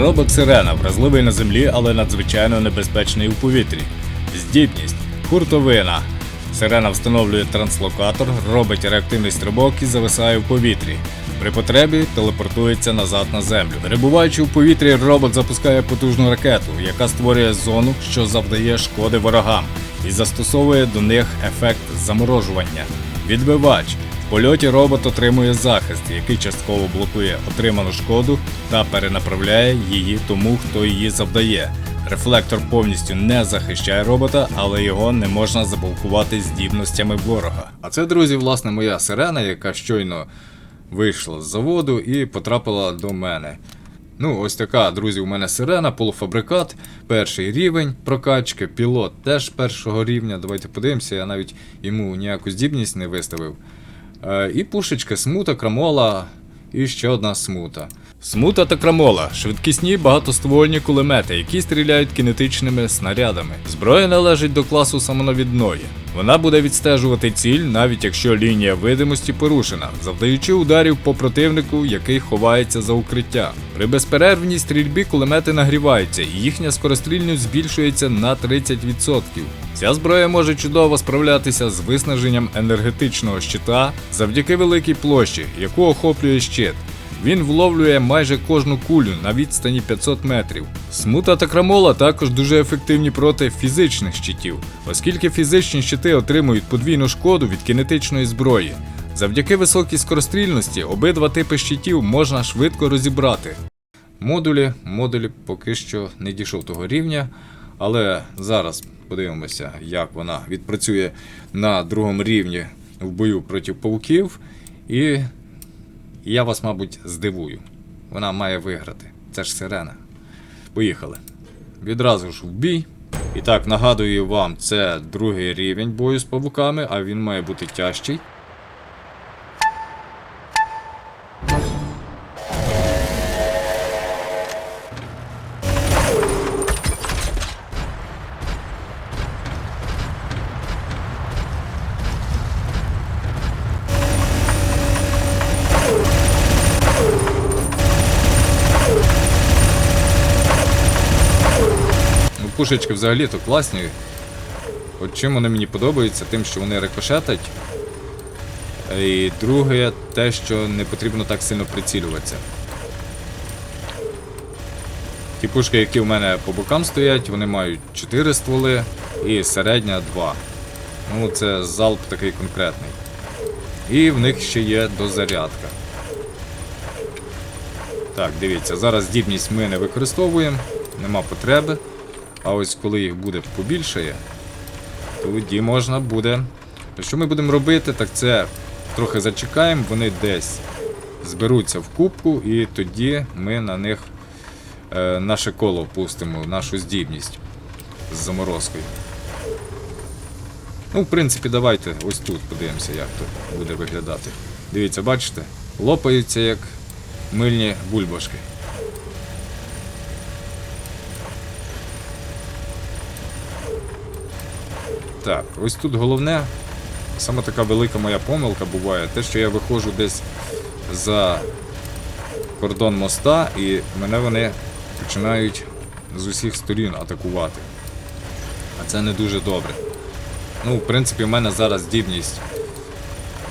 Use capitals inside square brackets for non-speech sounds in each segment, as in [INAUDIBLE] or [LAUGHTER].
Робот Сирена вразливий на землі, але надзвичайно небезпечний у повітрі. Здібність хуртовина. Сирена встановлює транслокатор, робить реактивний стрибок і зависає в повітрі. При потребі телепортується назад на землю. Перебуваючи в повітрі, робот запускає потужну ракету, яка створює зону, що завдає шкоди ворогам, і застосовує до них ефект заморожування. Відбивач. Польоті робот отримує захист, який частково блокує отриману шкоду та перенаправляє її тому, хто її завдає. Рефлектор повністю не захищає робота, але його не можна заблокувати здібностями ворога. А це, друзі, власне, моя сирена, яка щойно вийшла з заводу і потрапила до мене. Ну, ось така, друзі, у мене сирена, полуфабрикат, перший рівень прокачки, пілот теж першого рівня. Давайте подивимося, я навіть йому ніяку здібність не виставив. Е, і пушечка, смута, крамола і ще одна смута. Смута та крамола швидкісні багатоствольні кулемети, які стріляють кінетичними снарядами. Зброя належить до класу самонавідної. Вона буде відстежувати ціль, навіть якщо лінія видимості порушена, завдаючи ударів по противнику, який ховається за укриття. При безперервній стрільбі кулемети нагріваються, і їхня скорострільність збільшується на 30%. Ця зброя може чудово справлятися з виснаженням енергетичного щита завдяки великій площі, яку охоплює щит. Він вловлює майже кожну кулю на відстані 500 метрів. Смута та крамола також дуже ефективні проти фізичних щитів, оскільки фізичні щити отримують подвійну шкоду від кінетичної зброї. Завдяки високій скорострільності обидва типи щитів можна швидко розібрати. Модулі, модулі поки що не дійшов того рівня, але зараз подивимося, як вона відпрацює на другому рівні в бою проти пауків. І я вас, мабуть, здивую. Вона має виграти. Це ж сирена. Поїхали. Відразу ж в бій. І так, нагадую вам, це другий рівень бою з павуками, а він має бути тяжчий. Пушечки взагалі то класні. От чим вони мені подобаються, тим, що вони рикошетать. І друге, те, що не потрібно так сильно прицілюватися. Ті пушки, які в мене по бокам стоять, вони мають 4 стволи і середня 2. Ну, це залп такий конкретний. І в них ще є дозарядка. Так, дивіться, зараз здібність ми не використовуємо, нема потреби. А ось коли їх буде побільшає, тоді можна буде. Що ми будемо робити, так це трохи зачекаємо, вони десь зберуться в кубку, і тоді ми на них е, наше коло пустимо, нашу здібність з заморозкою. Ну, в принципі, давайте ось тут подивимося, як то буде виглядати. Дивіться, бачите? Лопаються як мильні бульбашки. Так, ось тут головне, саме така велика моя помилка буває, те, що я виходжу десь за кордон моста, і мене вони починають з усіх сторін атакувати. А це не дуже добре. Ну, в принципі, в мене зараз здібність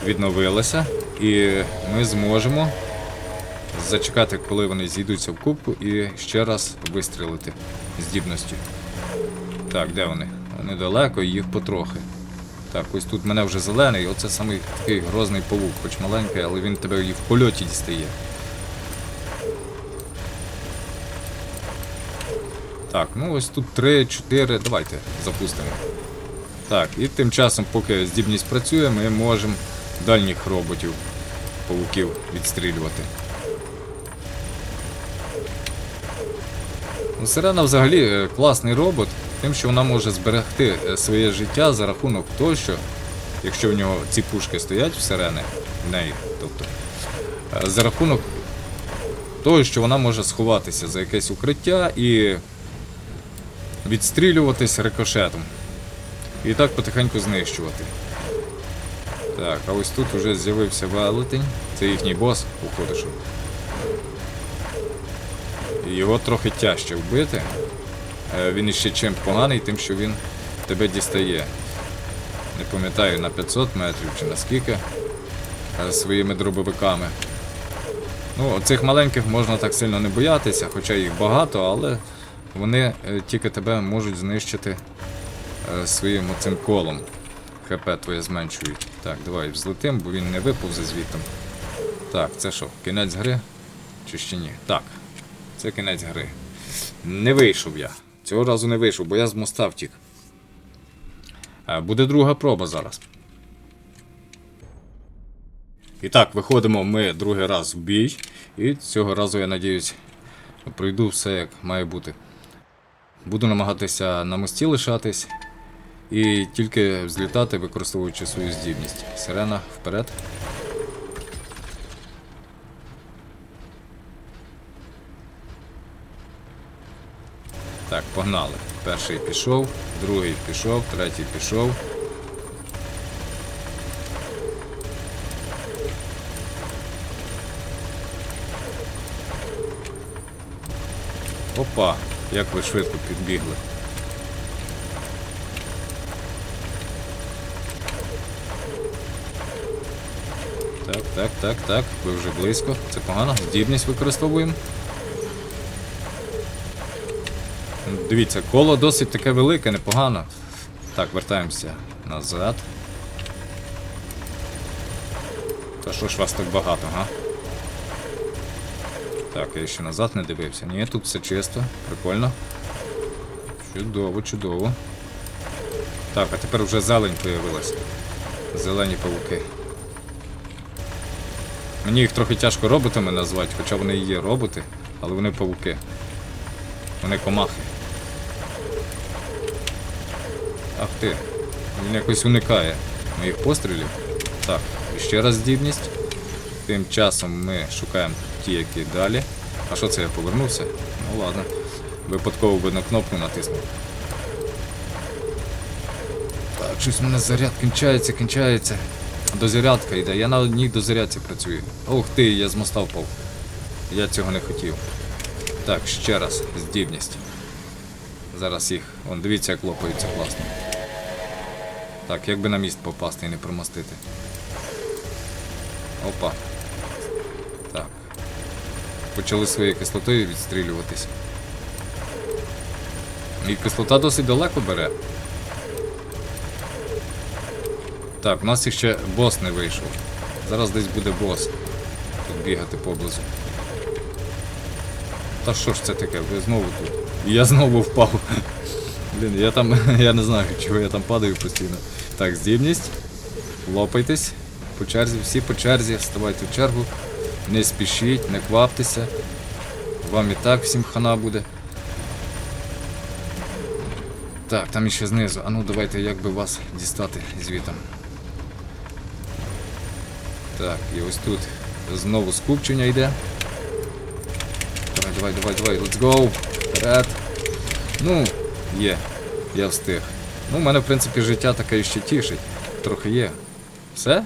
відновилася, і ми зможемо зачекати, коли вони зійдуться в кубку, і ще раз вистрілити здібністю. Так, де вони? Вони далеко, і їх потрохи. Так, ось тут мене вже зелений, оце самий такий грозний павук, хоч маленький, але він тебе і в польоті дістає. Так, ну ось тут 3-4, давайте запустимо. Так, і тим часом, поки здібність працює, ми можемо дальніх роботів, павуків відстрілювати. Сирена взагалі е, класний робот, тим, що вона може зберегти е, своє життя за рахунок того, що якщо в нього ці пушки стоять в сирени, в неї, тобто, е, за рахунок того, що вона може сховатися за якесь укриття і відстрілюватись рикошетом. І так потихеньку знищувати. Так, а ось тут вже з'явився велетень. Це їхній бос, походу. Його трохи тяжче вбити. Е, Він іще чим поганий, тим, що він тебе дістає. Не пам'ятаю на 500 метрів чи на скільки е, своїми дробовиками. Ну, оцих маленьких можна так сильно не боятися, хоча їх багато, але вони е, тільки тебе можуть знищити своїм оцим колом. ХП твоє зменшують. Так, давай взлетим, бо він не виповзе звідти. Так, це що, кінець гри? Чи ще ні? Так. Це кінець гри. Не вийшов я. Цього разу не вийшов, бо я з моста втік. Е, Буде друга проба зараз. І так, виходимо ми другий раз в бій. І цього разу, я надіюсь, пройду все як має бути. Буду намагатися на мості лишатись і тільки взлітати, використовуючи свою здібність. Сирена вперед. Так, погнали. Перший пішов, другий пішов, третій пішов. Опа, як ви швидко підбігли. Так, так, так, так. Ви вже близько. Це погано. Здібність використовуємо. Дивіться, коло досить таке велике, непогано. Так, вертаємося назад. Та що ж вас так багато, га? Так, я ще назад не дивився. Ні, тут все чисто, прикольно. Чудово, чудово. Так, а тепер вже зелень появилась. Зелені павуки. Мені їх трохи тяжко роботами назвати, хоча вони і є роботи, але вони павуки. Вони комахи. Ах ти. Він якось уникає моїх пострілів. Так, ще раз здібність. Тим часом ми шукаємо ті, які далі. А що це я повернувся? Ну ладно. Випадково би на кнопку натиснув. Так, щось у мене заряд кінчається, кінчається. Дозарядка йде, я на одній дозарядці працюю. Ух ти, я з моста впав. Я цього не хотів. Так, ще раз, здібність. Зараз їх. Вон, дивіться, як лопаються класно. Так, як би на міст попасти і не промостити. Опа. Так. Почали своєю кислотою відстрілюватись. І кислота досить далеко бере. Так, у нас ще бос не вийшов. Зараз десь буде бос. Тут бігати поблизу. Та що ж це таке? Ви знову тут. І я знову впав. Блін, я там. [LAUGHS] я не знаю, чого я там падаю постійно. Так, здібність. Лопайтесь. По черзі, всі по черзі, вставайте в чергу. Не спішіть, не кваптеся. Вам і так всім хана буде. Так, там іще знизу. А ну давайте як би вас дістати звітом. Так, і ось тут знову скупчення йде. Давай, давай, давай, давай, let's go! Вперед! Ну, є, я встиг. Ну, в мене, в принципі, життя таке ще тішить. Трохи є. Все?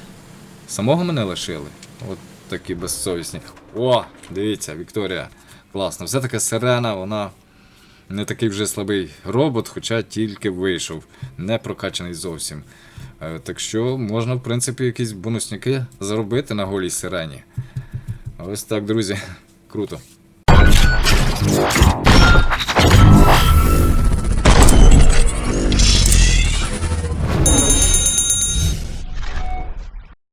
Самого мене лишили. От такі безсовісні. О, дивіться, Вікторія. Класно. Все таки сирена, вона не такий вже слабий робот, хоча тільки вийшов. Не прокачаний зовсім. Е, Так що можна, в принципі, якісь бонусняки заробити на голій сирені. Ось так, друзі. Круто.